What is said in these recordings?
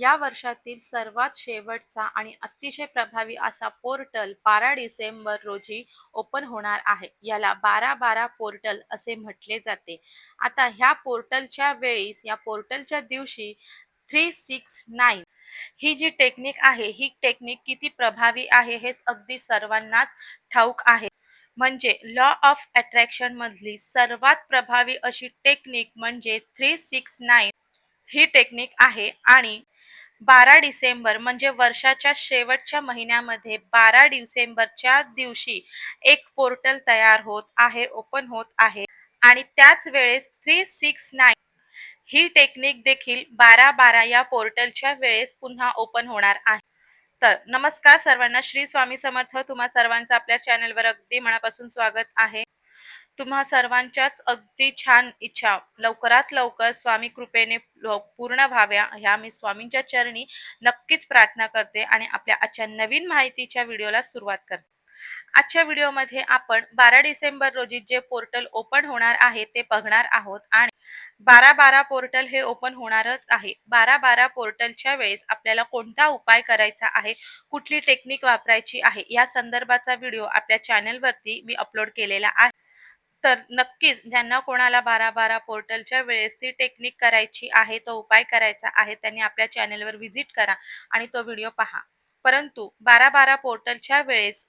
या वर्षातील सर्वात शेवटचा आणि अतिशय प्रभावी असा पोर्टल बारा डिसेंबर रोजी ओपन होणार आहे. याला बारा बारा पोर्टल असे म्हटले जाते. आता ह्या पोर्टलच्या वेळीस या पोर्टलच्या दिवशी थ्री सिक्स नाईन ही जी टेक्निक आहे ही टेक्निक किती प्रभावी आहे हे अगदी सर्वांनाच ठाऊक आहे. म्हणजे लॉ ऑफ अट्रॅक्शन मधली सर्वात प्रभावी अशी टेक्निक म्हणजे थ्री सिक्स नाईन ही टेक्निक आहे आणि बारा डिसेंबर म्हणजे वर्षाच्या शेवटच्या महिन्यामध्ये बारा डिसेंबरच्या दिवशी एक पोर्टल तयार होत आहे ओपन होत आहे. आणि त्याच वेळेस थ्री सिक्स नाईन ही टेक्निक देखील बारा बारा या पोर्टलच्या वेळेस पुन्हा ओपन होणार आहे. तर नमस्कार सर्वांना श्री स्वामी समर्थ. तुम्हा सर्वांचं आपल्या चॅनलवर अगदी मनापासून स्वागत आहे. तुम्हा सर्वांच्याच अगदी छान इच्छा. लवकरात लवकर स्वामी कृपेने पूर्ण व्हाव्या ह्या मी स्वामींच्या चरणी नक्कीच प्रार्थना करते आणि आपल्या आजच्या नवीन माहितीच्या व्हिडिओला सुरुवात करते. आजच्या व्हिडिओमध्ये आपण बारा डिसेंबर रोजी जे पोर्टल ओपन होणार आहे ते बघणार आहोत आणि बारा बारा पोर्टल हे ओपन होणारच आहे. बारा बारा पोर्टलच्या वेळेस आपल्याला कोणता उपाय करायचा आहे कुठली टेक्निक वापरायची आहे या संदर्भाचा व्हिडिओ आपल्या चॅनलवरती मी अपलोड केलेला आहे. तर नक्कीच ज्यांना कोणाला बारा बारा पोर्टलच्या वेळेस ती टेक्निक करायची आहे तो उपाय करायचा आहे त्यांनी आपल्या चॅनेलवर व्हिजिट करा आणि तो व्हिडिओ पहा. परंतु बारा बारा पोर्टलच्या वेळेस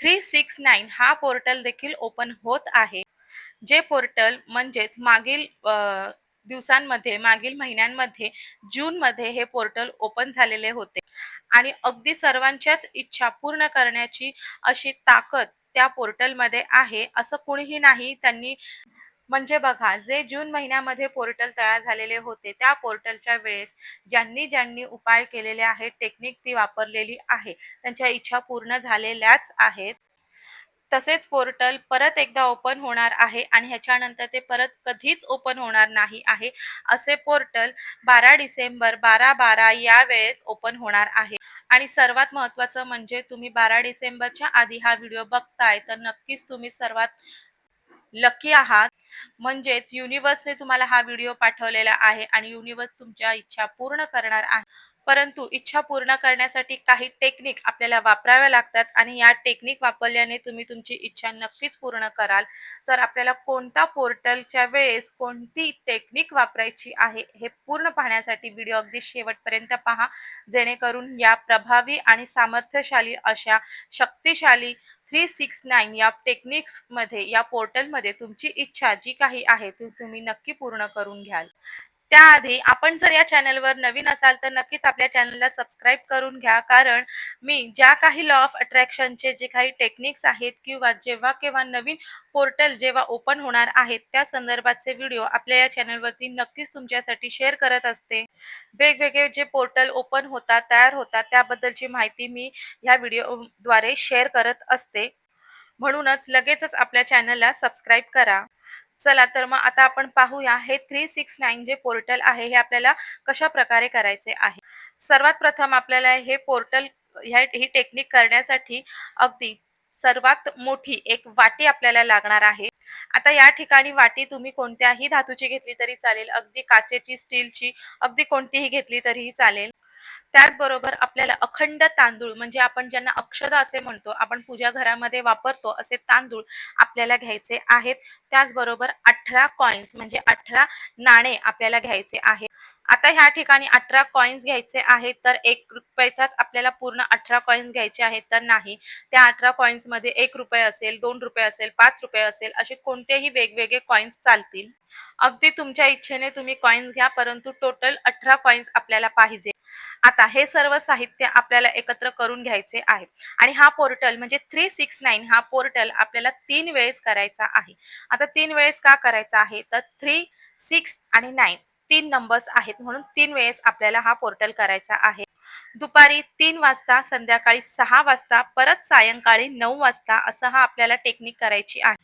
थ्री सिक्स नाईन हा पोर्टल देखील ओपन होत आहे. जे पोर्टल म्हणजेच मागील दिवसांमध्ये मागील महिन्यांमध्ये जूनमध्ये हे पोर्टल ओपन झालेले होते. आणि अगदी सर्वांच्याच इच्छा पूर्ण करण्याची अशी ताकद त्या पोर्टलमध्ये आहे असं कोणीही नाही. त्यांनी म्हणजे बघा जे जून महिन्यामध्ये पोर्टल तयार झालेले होते त्या पोर्टलच्या वेळेस ज्यांनी ज्यांनी उपाय केलेले आहेत टेक्निक ती वापरलेली आहे. त्यांच्या इच्छा पूर्ण झालेल्याच आहेत. तसेच पोर्टल परत एकदा ओपन होणार आहे आणि ह्याच्यानंतर ते परत कधीच ओपन होणार नाही आहे. असे पोर्टल बारा डिसेंबर बारा बारा या वेळेत ओपन होणार आहे. आणि सर्वात महत्त्वाचं म्हणजे तुम्ही बारा डिसेंबरच्या आधी हा व्हिडिओ बघताय तर नक्कीच तुम्ही सर्वात लकी आहात. म्हणजेच युनिवर्सने तुम्हाला हा व्हिडिओ पाठवलेला आहे आणि युनिवर्स तुमच्या इच्छा पूर्ण करणार आहे. परंतु इच्छा पूर्ण करण्यासाठी काही टेक्निक आपल्याला वापराव्या लागतात आणि या टेक्निक वापरल्याने तुम्ही तुमची इच्छा नक्कीच पूर्ण कराल. तर आपल्याला कोणता पोर्टलच्या वेळेस कोणती टेक्निक वापरायची आहे हे पूर्ण पाहण्यासाठी व्हिडिओ अगदी शेवटपर्यंत पहा. जेणेकरून या प्रभावी आणि सामर्थ्यशाली अशा शक्तिशाली थ्री सिक्स नाईन या टेक्निक्समध्ये या पोर्टलमध्ये तुमची इच्छा जी काही आहे ती तुम्ही नक्की पूर्ण करून घ्याल. त्याआधी आपण जर या चॅनलवर नवीन असाल तर नक्कीच आपल्या चॅनलला सबस्क्राईब करून घ्या. कारण मी ज्या काही लॉ ऑफ अट्रॅक्शनचे जे काही टेक्निक्स आहेत किंवा जेव्हा केव्हा नवीन पोर्टल जेव्हा ओपन होणार आहेत त्या संदर्भातचे व्हिडिओ आपल्या या चॅनलवरती नक्कीच तुमच्यासाठी शेअर करत असते. वेगवेगळे जे पोर्टल ओपन होतात तयार होतात त्याबद्दलची माहिती मी ह्या व्हिडिओद्वारे शेअर करत असते. म्हणूनच लगेचच आपल्या चॅनलला सबस्क्राईब करा. चला तर मग आता आपण पाहूया हे थ्री सिक्स नाईन जे पोर्टल आहे हे आपल्याला कशा प्रकारे करायचे आहे? सर्वात प्रथम आपल्याला हे पोर्टल ह्या ही टेक्निक करण्यासाठी अगदी सर्वात मोठी एक वाटी आपल्याला लागणार आहे. आता या ठिकाणी वाटी तुम्ही कोणत्याही धातूची घेतली तरी चालेल अगदी काचेची स्टीलची अगदी कोणतीही घेतली तरीही चालेल. त्याचबरोबर आपल्याला अखंड तांदूळ म्हणजे आपण ज्यांना अक्षदा असे म्हणतो आपण पूजा घरामध्ये वापरतो असे तांदूळ आपल्याला घ्यायचे आहेत. त्याचबरोबर अठरा कॉइन्स म्हणजे अठरा नाणे आपल्याला घ्यायचे आहे आता ह्या ठिकाणी अठरा कॉइन्स घ्यायचे आहेत तर एक रुपयाचाच आपल्याला पूर्ण अठरा कॉइन्स घ्यायचे आहेत तर नाही. त्या अठरा कॉइन्समध्ये एक रुपये असेल दोन रुपये असेल पाच रुपये असेल असे कोणतेही वेगवेगळे कॉइन्स चालतील. अगदी तुमच्या इच्छेने तुम्ही कॉइन्स घ्या परंतु टोटल अठरा कॉइन्स आपल्याला पाहिजे. आता हे सर्व साहित्य आपल्याला एकत्र करून घ्यायचे आहे. आणि हा पोर्टल म्हणजे थ्री सिक्स नाईन हा पोर्टल आपल्याला तीन वेळेस करायचा आहे. आता तीन वेळेस का करायचा आहे? तर थ्री सिक्स आणि नाईन तीन नंबर्स आहेत म्हणून तीन वेळेस आपल्याला हा पोर्टल करायचा आहे. दुपारी तीन वाजता संध्याकाळी सहा वाजता परत सायंकाळी नऊ वाजता असं हा आपल्याला टेक्निक करायची आहे.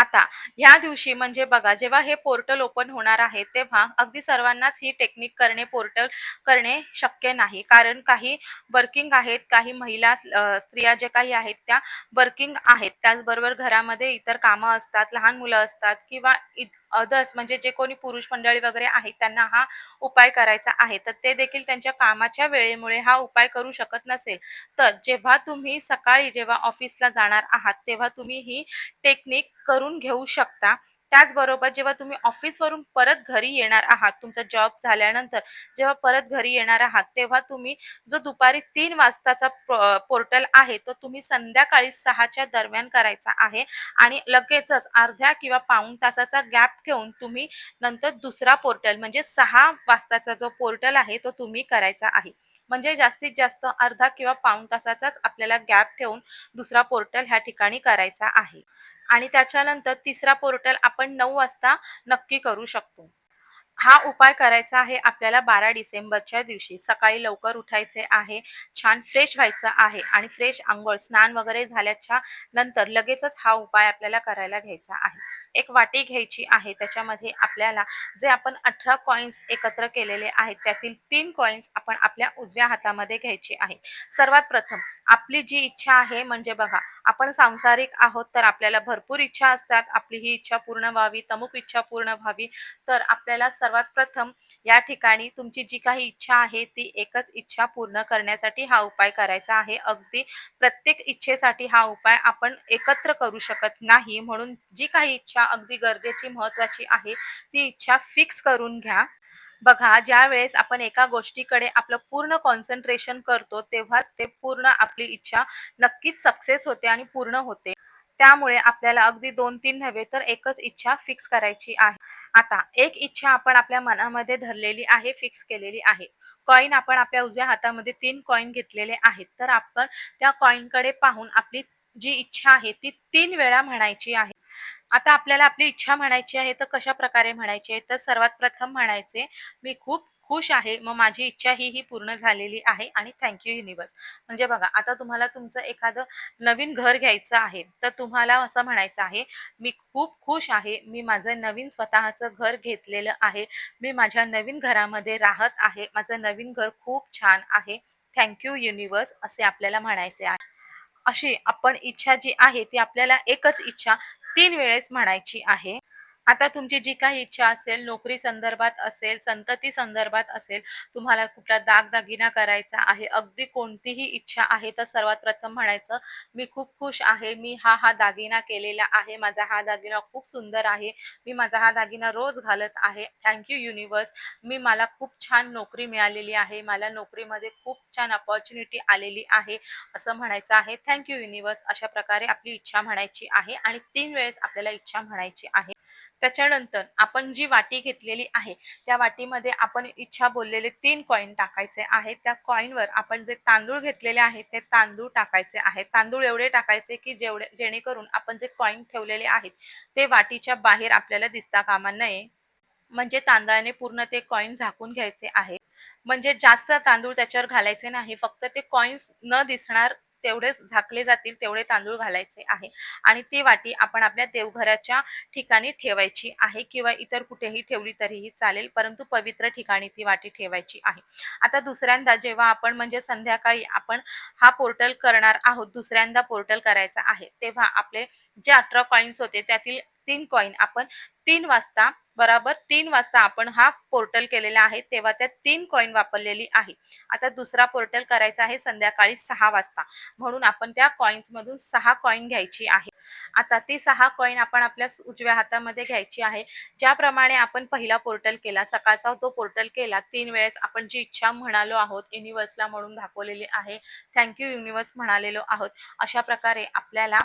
आता ह्या दिवशी म्हणजे बघा जेव्हा हे पोर्टल ओपन होणार आहे तेव्हा अगदी सर्वांनाच ही टेक्निक करणे पोर्टल करणे शक्य नाही. कारण काही वर्किंग आहेत काही महिला स्त्रिया जे काही आहेत त्या वर्किंग आहेत. त्याचबरोबर घरामध्ये इतर कामं असतात लहान मुलं असतात किंवा अदर्स म्हणजे जे कोणी पुरुष मंडळी वगैरे आहेत त्यांना हा उपाय करायचा आहे. तर ते देखील त्यांच्या कामाच्या वेळेमुळे हा उपाय करू शकत नसेल. तर जेव्हा तुम्ही सकाळी जेव्हा ऑफिसला जाणार आहात तेव्हा तुम्ही ही टेक्निक करून घेऊ शकता. त्याचबरोबर जेव्हा तुम्ही ऑफिसवरून परत घरी येणार आहात तुमचा जॉब झाल्यानंतर जेव्हा परत घरी येणार आहात तेव्हा तुम्ही जो दुपारी तीन वाजताचा पोर्टल आहे तो तुम्ही संध्याकाळी सहाच्या दरम्यान करायचा आहे आणि लगेचच अर्ध्या किंवा पाऊण तासाचा गॅप ठेवून तुम्ही नंतर दुसरा पोर्टल म्हणजे सहा वाजताचा जो पोर्टल आहे तो तुम्ही करायचा आहे. म्हणजे जास्तीत जास्त अर्धा किंवा पाऊण तासाचाच आपल्याला गॅप ठेवून दुसरा पोर्टल ह्या ठिकाणी करायचा आहे. आणि त्याच्यानंतर तिसरा पोर्टल आपण नऊ वाजता नक्की करू शकतो. हा उपाय करायचा आहे आपल्याला बारा डिसेंबरच्या दिवशी. सकाळी लवकर उठायचे आहे छान फ्रेश व्हायचं आहे आणि फ्रेश आंघोळ स्नान वगैरे झाल्याच्यानंतर लगेचच हा उपाय आपल्याला करायला घ्यायचा आहे. एक वाटी घ्यायची आहे. त्याच्यामध्ये आपल्याला जे आपण अठरा कॉइन्स एकत्र केलेले आहेत त्यातील तीन कॉइन्स आपण आपल्या उजव्या हातामध्ये घ्यायची आहे. सर्वात प्रथम आपली जी इच्छा आहे म्हणजे बघा आपण सांसारिक आहोत तर आपल्याला भरपूर इच्छा असतात. आपली ही इच्छा पूर्ण व्हावी तमुक इच्छा पूर्ण व्हावी तर आपल्याला सर्वात प्रथम या ठिकाणी तुमची जी काही इच्छा आहे ती एकच इच्छा पूर्ण करण्यासाठी हा उपाय करायचा आहे. अगदी प्रत्येक इच्छेसाठी हा उपाय आपण एकत्र करू शकत नाही. म्हणून जी काही इच्छा अगदी गरजेची महत्वाची आहे ती इच्छा फिक्स करून घ्या. बघा ज्या वेळेस आपण एका गोष्टीकडे आपलं पूर्ण कॉन्सन्ट्रेशन करतो तेव्हाच ते पूर्ण आपली इच्छा नक्कीच सक्सेस होते आणि पूर्ण होते. त्यामुळे आपल्याला अगदी दोन तीन नव्हे तर एकच इच्छा फिक्स करायची आहे. आता एक इच्छा आपण आपल्या मनामध्ये धरलेली आहे फिक्स केलेली आहे. कॉईन आपण आपल्या उजव्या हातामध्ये तीन कॉईन घेतलेले आहेत. तर आपण त्या कॉईनकडे पाहून आपली जी इच्छा आहे ती तीन वेळा म्हणायची आहे. आता आपल्याला आपली इच्छा म्हणायची आहे तर कशा प्रकारे म्हणायची? आहे तर सर्वात प्रथम म्हणायचे मी खूप खुश आहे मग माझी इच्छा ही ही पूर्ण झालेली आहे आणि थँक्यू युनिवर्स म्हणजे बघा आता तुम्हाला तुमचं एखादं नवीन घर घ्यायचं आहे तर तुम्हाला असं म्हणायचं आहे मी खूप खुश आहे मी माझं नवीन स्वतःचं घर घेतलेलं आहे मी माझ्या नवीन घरामध्ये राहत आहे माझं नवीन घर खूप छान आहे थँक्यू युनिवर्स असे आपल्याला म्हणायचे आहे. अशी आपण इच्छा जी आहे ती आपल्याला एकच इच्छा तीन वेळेस म्हणायची आहे. आता तुमची जी काही इच्छा असेल नोकरी संदर्भात असेल संतती संदर्भात असेल तुम्हाला कुठला दागदागिना करायचा आहे अगदी कोणतीही इच्छा आहे तर सर्वात प्रथम म्हणायचं मी खूप खुश आहे मी हा हा दागिना केलेला आहे माझा हा दागिना खूप सुंदर आहे मी माझा हा दागिना रोज घालत आहे थँक्यू युनिवर्स मी मला खूप छान नोकरी मिळालेली आहे मला नोकरीमध्ये खूप छान अपॉर्च्युनिटी आलेली आहे असं म्हणायचं आहे थँक्यू युनिवर्स अशा प्रकारे आपली इच्छा म्हणायची आहे आणि तीन वेळेस आपल्याला इच्छा म्हणायची आहे. त्याच्यानंतर आपण जी वाटी घेतलेली आहे त्या वाटीमध्ये आपण इच्छा बोललेले तीन कॉईन टाकायचे आहेत. त्या कॉईनवर आपण जे तांदूळ घेतलेले आहेत ते तांदूळ टाकायचे आहेत. तांदूळ एवढे टाकायचे की जेवढे जेणेकरून आपण जे कॉईन ठेवलेले आहेत ते वाटीच्या बाहेर आपल्याला दिसता कामा नये. म्हणजे तांदळाने पूर्ण ते कॉईन झाकून घ्यायचे आहे म्हणजे जास्त तांदूळ त्याच्यावर घालायचे नाही. फक्त ते कॉईन्स न दिसणार तेवढे झाकले जातील तेवढे तांदूळ घालायचे आहे. आणि ती वाटी आपण आपल्या देवघराच्या ठिकाणी ठेवायची आहे किंवा इतर कुठेही ठेवली तरीही चालेल परंतु पवित्र ठिकाणी ती वाटी ठेवायची आहे. आता दुसऱ्यांदा जेव्हा आपण म्हणजे संध्याकाळी आपण हा पोर्टल करणार आहोत दुसऱ्यांदा पोर्टल करायचा आहे तेव्हा आपले जे अठरा कॉईन्स होते त्यातील तीन कॉईन आपण तीन वाजता बरोबर तीन वाजता आपण हा पोर्टल केलेला आहे तेव्हा त्या तीन कॉईन वापरलेली आहे. आता दुसरा पोर्टल करायचा आहे संध्याकाळी सहा वाजता. म्हणून आपण त्या कॉईन्स मधून सहा कॉईन घ्यायची आहे. आता ती सहा कॉईन आपण आपल्या उजव्या हातामध्ये घ्यायची आहे. ज्याप्रमाणे आपण पहिला पोर्टल केला सकाळचा जो पोर्टल केला तीन वेळेस आपण जी इच्छा म्हणालो आहोत युनिव्हर्सला म्हणून दाखवलेली आहे. थँक्यू युनिव्हर्स म्हणालेलो आहोत. अशा प्रकारे आपल्याला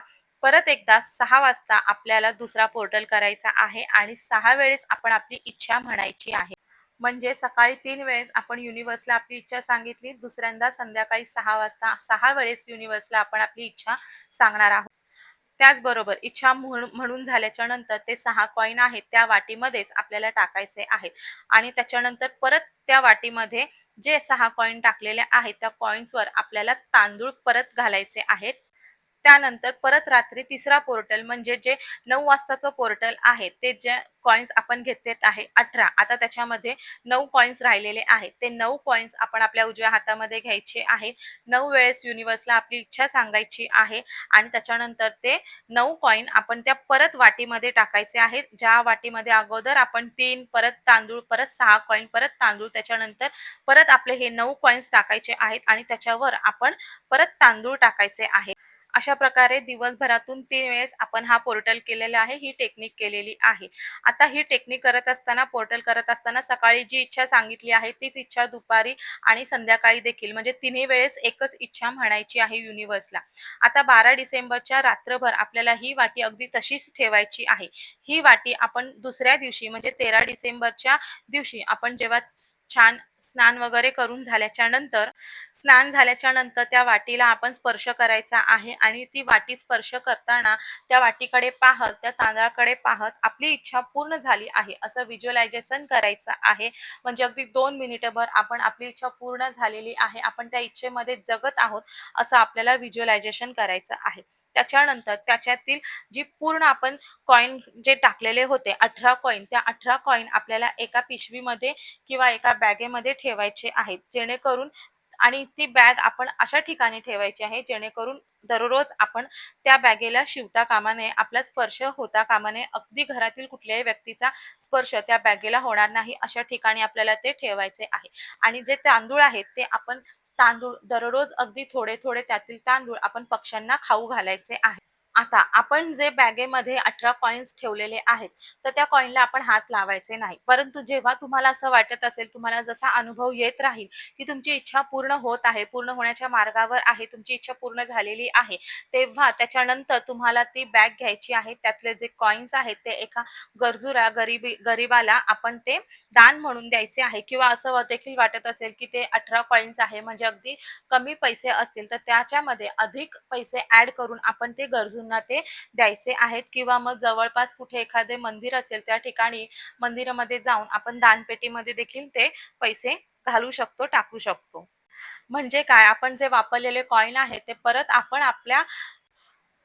परत एकदा सहा वाजता आपल्याला दुसरा पोर्टल करायचा आहे आणि सहा वेळेस आपण आपली इच्छा म्हणायची आहे. म्हणजे सकाळी तीन वेळेस आपण युनिव्हर्सला आपली इच्छा सांगितली दुसऱ्यांदा संध्याकाळी सहा वाजता सहा वेळेस युनिव्हर्सला आपण आपली इच्छा सांगणार आहोत. त्याचबरोबर इच्छा म्हणून झाल्याच्यानंतर ते सहा कॉईन आहेत त्या वाटीमध्येच आपल्याला टाकायचे आहेत. आणि त्याच्यानंतर परत त्या वाटीमध्ये जे सहा कॉईन टाकलेले आहेत त्या कॉईन्सवर आपल्याला तांदूळ परत घालायचे आहेत. त्यानंतर परत रात्री तिसरा पोर्टल म्हणजे जे नऊ वाजताचं पोर्टल आहे ते जे कॉइन्स आपण घेतलेत आहे अठरा. आता त्याच्यामध्ये नऊ कॉइन्स राहिलेले आहेत. ते नऊ कॉइन्स आपण आपल्या उजव्या हातामध्ये घ्यायचे आहे. नऊ वेळेस युनिव्हर्सला आपली इच्छा सांगायची आहे आणि त्याच्यानंतर ते नऊ कॉइन आपण त्या परत वाटीमध्ये टाकायचे आहेत. ज्या वाटीमध्ये अगोदर आपण तीन परत तांदूळ परत सहा कॉइन परत तांदूळ त्याच्यानंतर परत आपले हे नऊ कॉइन्स टाकायचे आहेत आणि त्याच्यावर आपण परत तांदूळ टाकायचे आहे अशा प्रकारे दिवसभरातून तीन वेळेस आपण हा पोर्टल केलेला आहे ही टेक्निक केलेली आहे. आता ही टेक्निक करत असताना पोर्टल करत असताना सकाळी जी इच्छा सांगितली आहे तीच इच्छा दुपारी आणि संध्याकाळी देखील. म्हणजे तिन्ही वेळेस एकच इच्छा म्हणायची आहे युनिव्हर्सला आता बारा डिसेंबरच्या रात्रभर आपल्याला ही वाटी अगदी तशीच ठेवायची आहे. ही वाटी आपण दुसऱ्या दिवशी म्हणजे तेरा डिसेंबरच्या दिवशी आपण जेव्हा छान स्नान वगैरे करून झाल्याच्यानंतर स्नान झाल्याच्यानंतर त्या वाटीला आपण स्पर्श करायचा आहे आणि ती वाटी स्पर्श करताना त्या वाटीकडे पाहत त्या तांदळाकडे पाहत आपली इच्छा पूर्ण झाली आहे. असं व्हिज्युअलायझेशन करायचं आहे. म्हणजे अगदी दोन मिनिटभर आपण आपली इच्छा पूर्ण झालेली आहे. आपण त्या इच्छेमध्ये जगत आहोत असं आपल्याला व्हिज्युअलायझेशन करायचं आहे. त्याच्यानंतर त्याच्यातील जी पूर्ण आपण कॉइन जे टाकलेले होते अठरा कॉईन त्या अठरा कॉईन आपल्याला एका पिशवीमध्ये किंवा एका बॅगेमध्ये ठेवायचे आहेत. जेणेकरून आणि ती बॅग आपण अशा ठिकाणी ठेवायची आहे जेणेकरून दररोज आपण त्या बॅगेला शिवता कामा नये आपला स्पर्श होता कामा नये अगदी घरातील कुठल्याही व्यक्तीचा स्पर्श त्या बॅगेला होणार नाही अशा ठिकाणी आपल्याला ते ठेवायचे आहे. आणि जे तांदूळ आहेत ते आपण तांदूळ दररोज अगदी थोडे थोडे त्यातील तांदूळ आपण पक्ष्यांना खाऊ घालायचे आहे. आता आपण जे बॅगेमध्ये अठरा कॉइन्स ठेवलेले आहेत तर त्या कॉइनला आपण हात लावायचे नाही. परंतु जेव्हा तुम्हाला असं वाटत असेल तुम्हाला जसा अनुभव येत राहील की तुमची इच्छा पूर्ण होत आहे पूर्ण होण्याच्या मार्गावर आहे तुमची इच्छा पूर्ण झालेली आहे तेव्हा त्याच्यानंतर तुम्हाला ती बॅग घ्यायची आहे. त्यातले जे कॉइन्स आहेत ते एका गरजूला गरीबी गरीबाला आपण ते दान म्हणून द्यायचे आहे किंवा असं देखील वाटत असेल की ते अठरा कॉइन्स आहे म्हणजे अगदी कमी पैसे असतील तर त्याच्यामध्ये अधिक पैसे ऍड करून आपण ते गरजूंना ते द्यायचे आहेत. किंवा मग जवळपास कुठे एखादे मंदिर असेल त्या ठिकाणी मंदिरामध्ये जाऊन आपण दानपेटीमध्ये देखील ते पैसे घालू शकतो टाकू शकतो. म्हणजे काय? आपण जे वापरलेले कॉइन आहे ते परत आपण आपल्या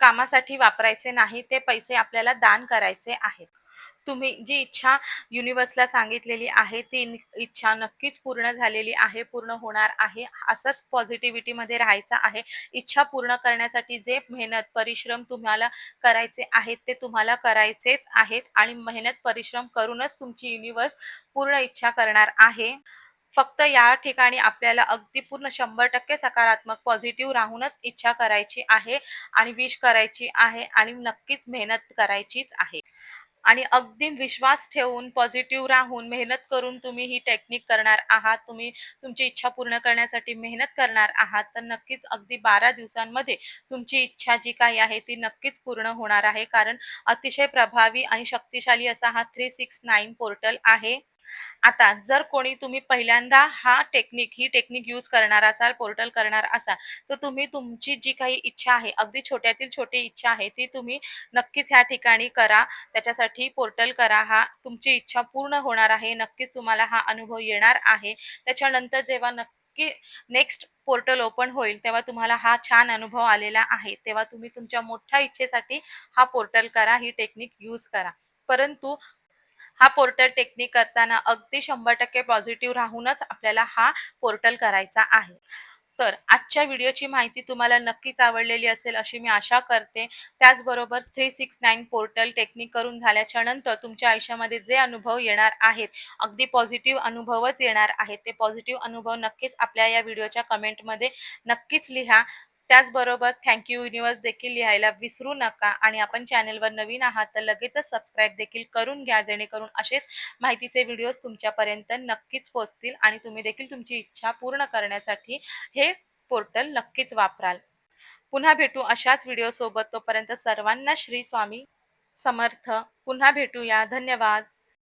कामासाठी वापरायचे नाही ते पैसे आपल्याला दान करायचे आहेत. तुम्ही जी इच्छा युनिव्हर्सला सांगितलेली आहे ती इच्छा नक्कीच पूर्ण झालेली आहे पूर्ण होणार आहे असंच पॉझिटिव्हिटीमध्ये राहायचं आहे. इच्छा पूर्ण करण्यासाठी जे मेहनत परिश्रम तुम्हाला करायचे आहेत ते तुम्हाला करायचेच आहेत आणि मेहनत परिश्रम करूनच तुमची युनिव्हर्स पूर्ण इच्छा करणार आहे. फक्त या ठिकाणी आपल्याला अगदी पूर्ण शंभर टक्के सकारात्मक पॉझिटिव्ह राहूनच इच्छा करायची आहे आणि विश करायची आहे आणि नक्कीच मेहनत करायचीच आहे. आणि अगदी विश्वास ठेवून पॉझिटिव्ह राहून मेहनत करून तुम्ही ही टेक्निक करणार आहात तुम्ही तुमची इच्छा पूर्ण करण्यासाठी मेहनत करणार आहात तर नक्कीच अगदी बारा दिवसांमध्ये तुमची इच्छा जी काही आहे ती नक्कीच पूर्ण होणार आहे. कारण अतिशय प्रभावी आणि शक्तिशाली असा हा थ्री सिक्स नाईन पोर्टल आहे. आता जर कोणी तुम्ही पहिल्यांदा हा टेक्निक ही टेक्निक यूज करणार असाल पोर्टल करणार असाल तर तुम्ही तुमची जी काही इच्छा आहे अगदी छोट्यातील छोटी इच्छा आहे ती तुम्ही नक्कीच ह्या ठिकाणी करा. त्याच्यासाठी पोर्टल करा. हा तुमची इच्छा पूर्ण होणार आहे. नक्कीच तुम्हाला हा अनुभव येणार आहे. त्याच्यानंतर जेव्हा नक्की नेक्स्ट पोर्टल ओपन होईल तेव्हा तुम्हाला हा छान अनुभव आलेला आहे. तेव्हा तुम्ही तुमच्या मोठ्या इच्छेसाठी हा पोर्टल करा ही टेक्निक यूज करा. परंतु हा पोर्टल टेक्निक करताना अगदी शंभर टक्के पॉझिटिव्ह राहूनच आपल्याला हा पोर्टल करायचा आहे. तर आजच्या व्हिडिओची माहिती तुम्हाला नक्कीच आवडलेली असेल अशी मी आशा करते. त्याचबरोबर three six nine portal technique करून झाल्याच्यानंतर तुमच्या आयुष्यामध्ये जे अनुभव येणार आहेत अगदी पॉझिटिव्ह अनुभवच येणार आहेत. ते पॉझिटिव्ह अनुभव नक्कीच आपल्या या व्हिडिओच्या कमेंटमध्ये नक्कीच लिहा. त्याचबरोबर थँक्यू युनिवर्स देखील लिहायला विसरू नका आणि आपण चॅनेलवर नवीन आहात तर लगेचच सबस्क्राईब देखील करून घ्या जेणेकरून असेच माहितीचे व्हिडिओज तुमच्यापर्यंत नक्कीच पोहोचतील आणि तुम्ही देखील तुमची इच्छा पूर्ण करण्यासाठी हे पोर्टल नक्कीच वापराल. पुन्हा भेटू अशाच व्हिडिओ सोबत. तोपर्यंत सर्वांना श्री स्वामी समर्थ. पुन्हा भेटूया. धन्यवाद.